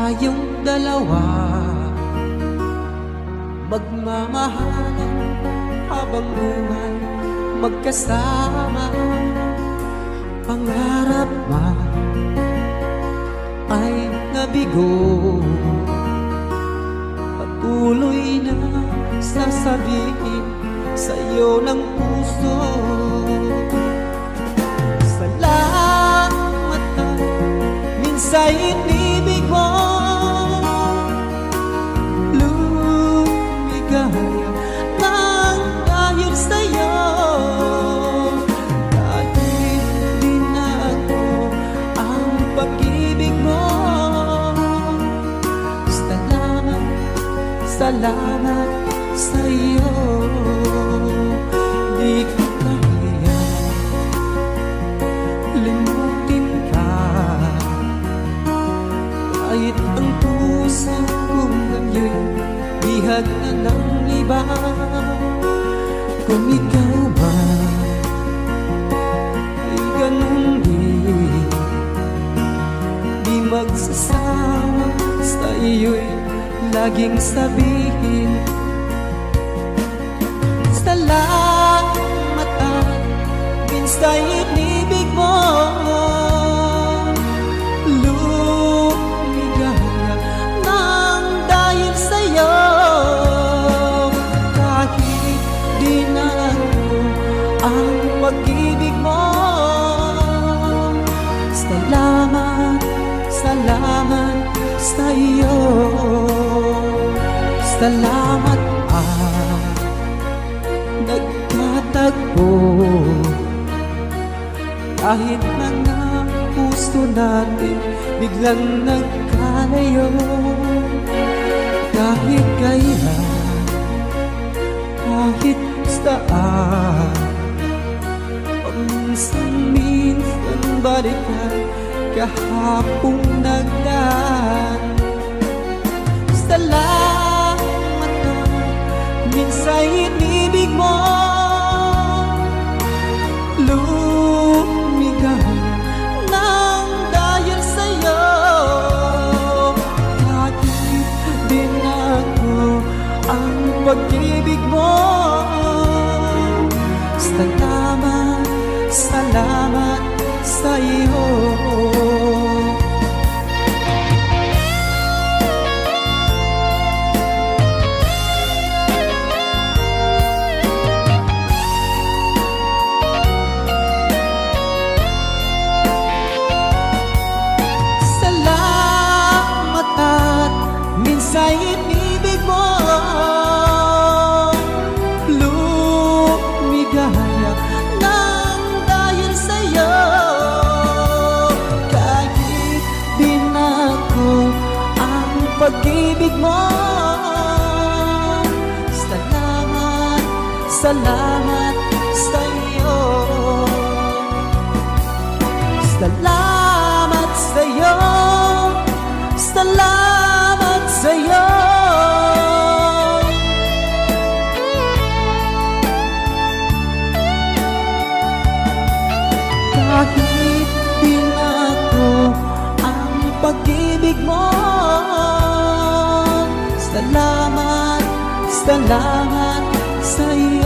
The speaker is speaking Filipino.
tayong dalawa. Magmamahalan habang buhay magkasama. Pangarap man ay nabigo. Patuloy na sasabihin sa'yo ng puso. Salamat na minsan inibig pag-ibig mo. Salamat, salamat sa'yo. Di ko kaya limutin ka. Kahit ang puso kong ngayon Bihag na ng iba Kung ikaw Di magsasawa sa iyo'y Laging sabihin. Salamat at Minsan salamat sa'yo Salamat at nagtatagpo. Kahit mga puso natin biglang nagkalayo Kahit kailan, kahit saan Paminsan-minsan balikan kahapong nagdaan. Salamat na minsan inibig mo. Lumigaw nang dahil sa'yo. Kahit din ako ang pag-ibig mo. Salamat, salamat sa'yo Salamat pag-ibig mo. Salamat, salamat sa'yo. Salamat sa'yo. Salamat sa'yo. Kahit di na ako ang pag-ibig mo Salamat sa'yo